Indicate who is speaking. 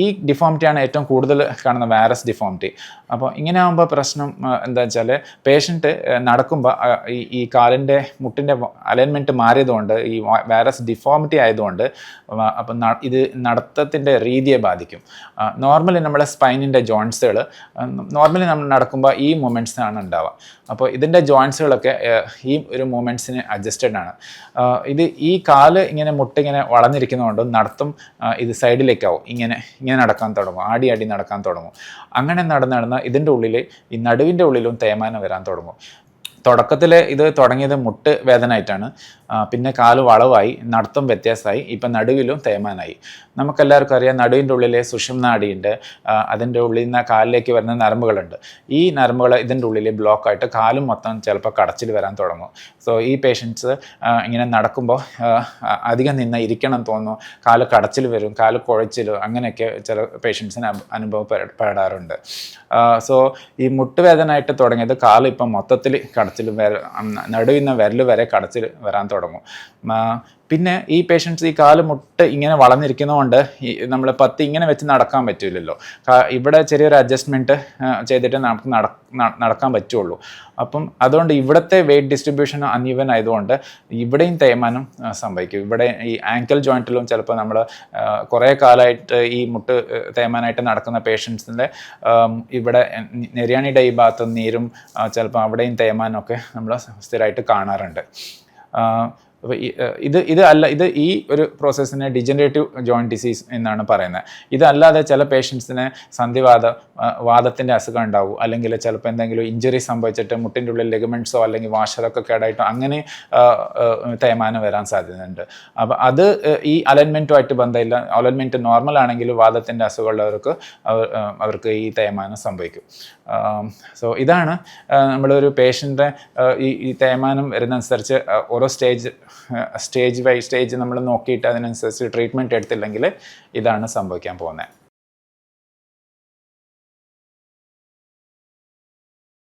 Speaker 1: ഈ ഡിഫോമിറ്റിയാണ് ഏറ്റവും കൂടുതൽ കാണുന്ന വൈറസ് ഡിഫോമിറ്റി അപ്പോൾ ഇങ്ങനെ ആകുമ്പോൾ പ്രശ്നം എന്താ വെച്ചാൽ പേഷ്യന്റ് നടക്കുമ്പോൾ ഈ ഈ കാലിന്റെ മുട്ടിന്റെ അലൈൻമെന്റ് മാറിയതുകൊണ്ട് ഈ വൈറസ് ഡിഫോമിറ്റി ആയതുകൊണ്ട് അപ്പം ഇത് നടത്തത്തിന്റെ രീതിയെ ബാധിക്കും. നോർമലി നമ്മുടെ സ്പൈനിന്റെ ജോയിൻസുകൾ നോർമലി നമ്മൾ നടക്കുമ്പോൾ ഈ മൂമെന്റ്സ് ആണ് ഉണ്ടാവുക. അപ്പോൾ ഇതിന്റെ ജോയിൻസുകളൊക്കെ ഈ ഒരു മൂമെന്റ്സിന് അഡ്ജസ്റ്റഡ് ആണ്. ഇത് ഈ കാൽ ഇങ്ങനെ മുട്ടിങ്ങനെ വളഞ്ഞിരിക്കുന്നതുകൊണ്ട് നടത്തും ഇത് സൈഡിലേക്കാവും ഇങ്ങനെ ഇങ്ങനെ നടക്കാൻ തുടങ്ങും. ആടി ആടി നടക്കാൻ തുടങ്ങും. അങ്ങനെ നടന്ന് നടന്ന് ഇതിന്റെ ഉള്ളിൽ ഈ നടുവിന്റെ ഉള്ളിലും തേയ്മാനം വരാൻ തുടങ്ങും. തുടക്കത്തിൽ ഇത് തുടങ്ങിയത് മുട്ട് വേദനയായിട്ടാണ്. പിന്നെ കാൽ വളവായി നടത്തം വ്യത്യാസമായി ഇപ്പം നടുവിലും തേമാനായി നമുക്കെല്ലാവർക്കും അറിയാം നടുവിന്റെ ഉള്ളിലെ സുഷും നാടിയുണ്ട് അതിന്റെ ഉള്ളിൽ നിന്ന് കാലിലേക്ക് വരുന്ന നരമ്പുകളുണ്ട്. ഈ നരമ്പുകൾ ഇതിന്റെ ഉള്ളിൽ ബ്ലോക്കായിട്ട് കാലും മൊത്തം ചിലപ്പോൾ കടച്ചിൽ വരാൻ തുടങ്ങും. സോ ഈ പേഷ്യൻസ് ഇങ്ങനെ നടക്കുമ്പോൾ അധികം നിന്ന് ഇരിക്കണം തോന്നും തോന്നുന്നു. കാൽ കടച്ചിൽ വരും കാൽ കുഴച്ചിലും അങ്ങനെയൊക്കെ ചില പേഷ്യൻസിന് അനുഭവപ്പെടാറുണ്ട് സോ ഈ മുട്ടുവേദനയായിട്ട് തുടങ്ങിയത് കാൽ ഇപ്പം മൊത്തത്തിൽ കടച്ചിൽ വര നടുവിൽ നിന്ന് വിരൽ വരെ കടച്ചിൽ വരാൻ തുടങ്ങും. പിന്നെ ഈ പേഷ്യൻസ് ഈ കാൽ മുട്ട് ഇങ്ങനെ വളർന്നിരിക്കുന്നതുകൊണ്ട് നമ്മൾ പത്ത് ഇങ്ങനെ വെച്ച് നടക്കാൻ പറ്റില്ലല്ലോ ഇവിടെ ചെറിയൊരു അഡ്ജസ്റ്റ്മെന്റ് ചെയ്തിട്ട് നമുക്ക് നടക്കാൻ പറ്റുള്ളൂ. അപ്പം അതുകൊണ്ട് ഇവിടുത്തെ വെയിറ്റ് ഡിസ്ട്രിബ്യൂഷൻ അൺഈവൻ ആയതുകൊണ്ട് ഇവിടെയും തേയ്മാനം ആ, സംഭവിക്കും. ഇവിടെ ഈ ആങ്കിൾ ജോയിന്റിലും ചിലപ്പോൾ നമ്മൾ കുറേ കാലമായിട്ട് ഈ മുട്ട് തേമാനായിട്ട് നടക്കുന്ന പേഷ്യൻസിന്റെ ഇവിടെ നെര്യാണിയുടെ ഈ ഭാഗത്ത് നീരും ചിലപ്പോൾ അവിടെയും തേയ്മാനമൊക്കെ നമ്മൾ സ്ഥിരമായിട്ട് കാണാറുണ്ട്. അപ്പോൾ ഇത് ഇത് അല്ല ഇത് ഈ ഒരു പ്രോസസ്സിനെ ഡിജനറേറ്റീവ് ജോയിന്റ് ഡിസീസ് എന്നാണ് പറയുന്നത്. ഇതല്ലാതെ ചില പേഷ്യൻസിന് സന്ധിവാദ വാദത്തിന്റെ അസുഖം ഉണ്ടാവും. അല്ലെങ്കിൽ ചിലപ്പോൾ എന്തെങ്കിലും ഇഞ്ചുറി സംഭവിച്ചിട്ട് മുട്ടിന്റെ ഉള്ളിൽ ലെഗമെന്റ്സോ അല്ലെങ്കിൽ വാഷറൊക്കെ കേടായിട്ടോ അങ്ങനെ തേയ്മാനം വരാൻ സാധ്യതയുണ്ട്. അപ്പോൾ അത് ഈ അലൈൻമെന്റുമായിട്ട് ബന്ധമില്ല. അലൈൻമെന്റ് നോർമൽ ആണെങ്കിൽ വാദത്തിന്റെ അസുഖമുള്ളവർക്ക് അവർ അവർക്ക് ഈ തേയ്മാനം സംഭവിക്കും. സോ ഇതാണ് നമ്മളൊരു പേഷ്യന്റെ ഈ തേയ്മാനം വരുന്നതനുസരിച്ച് ഓരോ സ്റ്റേജ് സ്റ്റേജ് ബൈ സ്റ്റേജ് നമ്മൾ നോക്കിയിട്ട് അതിനനുസരിച്ച് ട്രീറ്റ്മെന്റ് എടുത്തില്ലെങ്കിൽ ഇതാണ് സംഭവിക്കാൻ പോകുന്നത്.